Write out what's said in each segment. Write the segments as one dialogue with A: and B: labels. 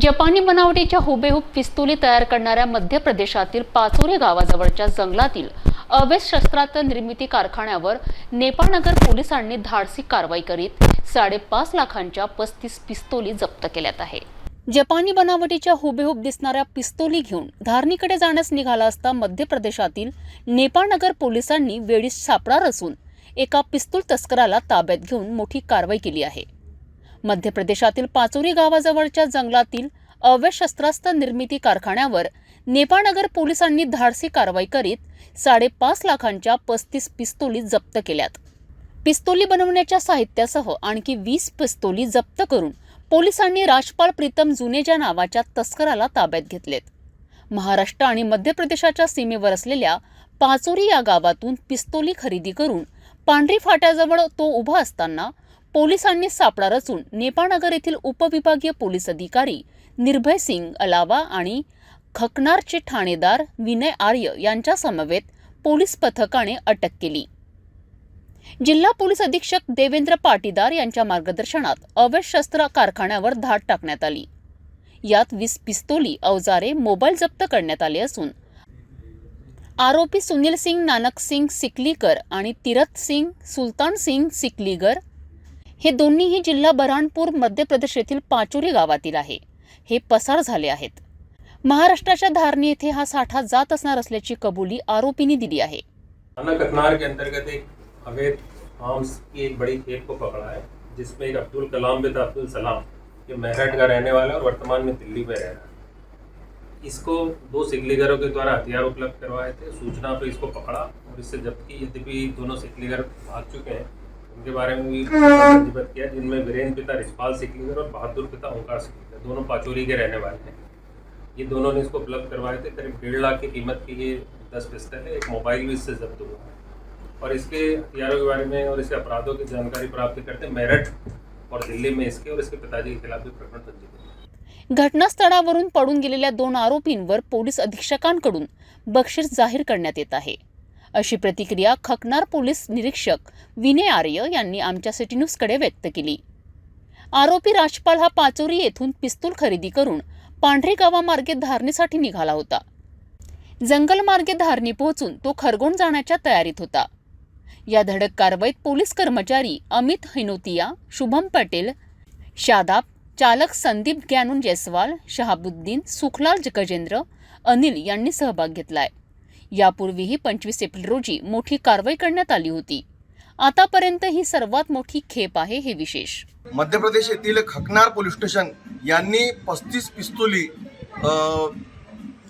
A: जपानी बनावटीच्या हुबेहूब पिस्तुली तयार करणाऱ्या मध्य प्रदेशातील पाचोरे गावाजवळच्या जंगलातील अवैध शस्त्रास्त्र निर्मिती कारखान्यावर नेपाळनगर पोलिसांनी धाडसी कारवाई करीत साडेपाच लाखांच्या पस्तीस पिस्तोली जप्त केल्यात आहे. जपानी बनावटीच्या हुबेहूब दिसणाऱ्या पिस्तोली घेऊन धारणीकडे जाण्यास निघाला असता मध्य प्रदेशातील नेपाळनगर पोलिसांनी वेळीच सापळा रचून एका पिस्तूल तस्कराला ताब्यात घेऊन मोठी कारवाई केली आहे. मध्य प्रदेशातील पाचोरी गावाजवळच्या जंगलातील अवैध शस्त्रास्त्र निर्मिती कारखान्यावर नेपाळनगर पोलिसांनी धाडसी कारवाई करीत साडेपाच लाखांच्या पस्तीस पिस्तोली जप्त केल्यात. पिस्तोली बनवण्याच्या साहित्यासह आणखी वीस पिस्तोली जप्त करून पोलिसांनी राजपाल प्रीतम जुनेजा नावाच्या तस्कराला ताब्यात घेतलेत. महाराष्ट्र आणि मध्य प्रदेशाच्या सीमेवर असलेल्या पाचोरी या गावातून पिस्तोली खरेदी करून पांढरी फाट्याजवळ तो उभा असताना पोलिसांनी सापळा रचून नेपाळनगर येथील उपविभागीय पोलीस अधिकारी निर्भय सिंग अलावा आणि खकनारचे ठाणेदार विनय आर्य यांच्या समवेत पोलीस पथकाने अटक केली. जिल्हा पोलीस अधीक्षक देवेंद्र पाटीदार यांच्या मार्गदर्शनात अवैध शस्त्र कारखान्यावर धाड टाकण्यात आली. यात वीस पिस्तोली अवजारे मोबाईल जप्त करण्यात आले असून आरोपी सुनील सिंग नानक सिंग सिकलीकर आणि तीरथ सिंग सुलतान सिंग सिकलीगर हे दोन्हीही जिल्हा बऱ्हाणपूर मध्य प्रदेश येथील पाचोरी गावातील आहे. हे पसार झाले आहेत. महाराष्ट्राच्या धारणी येथे हा साठा जात असणार असल्याची कबुली आरोपींनी दिली आहे.
B: थाना के अंतर्गत एक अवैध आर्म्स की एक बड़ी खेप को पकड़ा है जिसमें एक अब्दुल कलाम बिन अब्दुल सलाम ये मेरठ का रहने वाला और वर्तमान में दिल्ली में रह रहा है। इसको दो सिकलीगरों के द्वारा हथियार उपलब्ध करवाए थे सूचना पर इसको पकड़ा और इससे जबकि यद्यपि दोनों सिकलीगर भाग चुके हैं उनके बारे में भी पंजीबद्ध किया जिनमें वीरेंद्र पिता रिछपाल सिकलीगर और बहादुर पिता ओंकार सिकलीगर दोनों पाचोरी के रहने वाले हैं। ये दोनों ने इसको उपलब्ध करवाए थे करीब डेढ़ लाख की कीमत की ये दस पिस्टल है एक मोबाइल भी इससे जब्त हुआ है। और इसके हथियारों के बारे में और इसके अपराधों की जानकारी प्राप्त करते मेरठ और दिल्ली में इसके और इसके पिताजी के खिलाफ भी प्रकरण पंजीकृत है
A: घटनास्थळावरून पडून गेलेल्या दोन आरोपींवर पोलीस अधीक्षकांकडून बक्षीस जाहीर करण्यात येत आहे. अशी प्रतिक्रिया खकनार पोलीस निरीक्षक विनय आर्य यांनी आमच्या सिटी न्यूजकडे व्यक्त केली. आरोपी राजपाल हा पाचोरी येथून पिस्तूल खरेदी करून पांढरी गावामार्गे धारणीसाठी निघाला होता. जंगलमार्गे धारणी पोहोचून तो खरगोण जाण्याच्या तयारीत होता. या धडक कारवाईत पोलीस कर्मचारी अमित हिनोतिया शुभम पटेल शादाब चालक संदीप ग्यानून जयस्वाल शहाबुद्दीन सुखलाल गजेंद्र अनिल यांनी सहभाग घेतलाय. यापूर्वीही पंचवीस एप्रिल रोजी मोठी कारवाई करण्यात आली होती. आतापर्यंत ही सर्वात मोठी खेप आहे हे विशेष.
C: मध्य प्रदेश येथील खकनार पोलीस स्टेशन यांनी पस्तीस पिस्तुली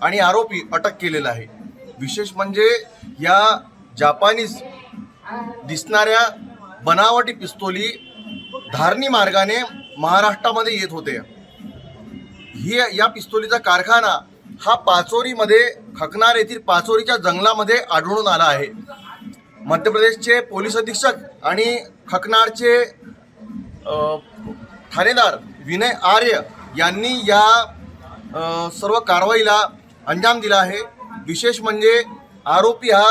C: आणि आरोपी अटक केलेला आहे. विशेष म्हणजे या जापानीज दिसणाऱ्या बनावटी पिस्तोली धारणी मार्गाने महाराष्ट्रामध्ये येत होते ही या पिस्तोलीचा कारखाना हा पाचोरीमध्ये खकनार येथील पाचोरीच्या जंगलामध्ये आढळून आला आहे. मध्य प्रदेशचे पोलीस अधीक्षक आणि खकनारचे ठाणेदार विनय आर्य यांनी या सर्व कारवाईला अंजाम दिला आहे. विशेष म्हणजे आरोपी हा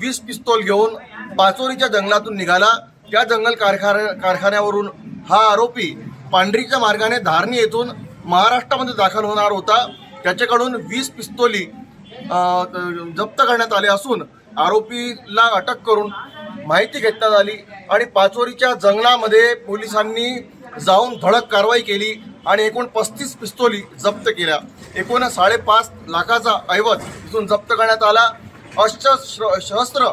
C: वीस पिस्तोल घेऊन पाचोरीच्या जंगलातून निघाला. त्या जंगल कारखान्या कारखान्यावरून हा आरोपी पांढरीच्या मार्गाने धारणी येथून महाराष्ट्रामध्ये दाखल होणार होता. त्याच्याकडून वीस पिस्तोली जप्त करण्यात आले असून आरोपीला अटक करून माहिती घेतण्यात आली आणि पाचोरीच्या जंगलामध्ये पोलिसांनी जाऊन धडक कारवाई केली आणि एकूण पस्तीस पिस्तोली जप्त केल्या. एकूण साडेपाच लाखाचा ऐवज इथून जप्त करण्यात आला. अशस्त्र शस्त्र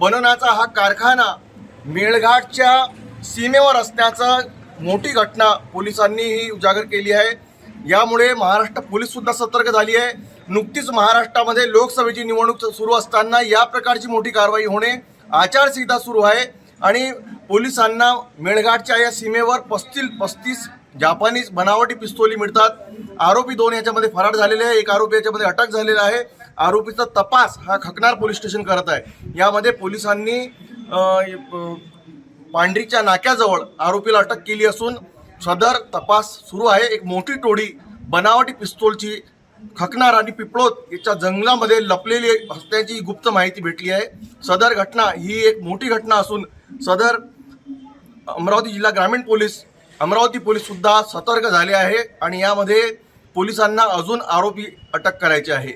C: बनवण्याचा हा कारखाना मेळघाटच्या सीमेवर असण्याचा मोठी घटना पोलिसांनी ही उजागर केली आहे. यामुळे महाराष्ट्र पोलीस सुद्धा सतर्क झाली आहे. नुकतीच महाराष्ट्रामध्ये लोकसभेची निवडणूक सुरू असताना या प्रकारची मोठी कारवाई होणे आचारसंहिता सुरू आहे आणि पोलिसांना मेळघाटच्या या सीमेवर पस्तील पस्तीस जापानीज बनावटी पिस्तोली मिळतात. आरोपी दोन याच्यामध्ये फरार झालेले आहे. एक आरोपी याच्यामध्ये अटक झालेला आहे. आरोपीचा तपास हा खकनार पोलीस स्टेशन करत आहे. यामध्ये पोलिसांनी पांढरीच्या नाक्याजवळ आरोपीला अटक केली असून सदर तपास सुरू आहे. एक मोठी टोळी बनावटी पिस्तोलची खकनार आणि पिपळोत याच्या जंगलामध्ये लपलेली असल्याची गुप्त माहिती भेटली आहे. सदर घटना ही एक मोठी घटना असून सदर अमरावती जिल्हा ग्रामीण पोलीस अमरावती पोलीससुद्धा सतर्क झाले आहे आणि यामध्ये पोलिसांना अजून आरोपी अटक करायचे आहे.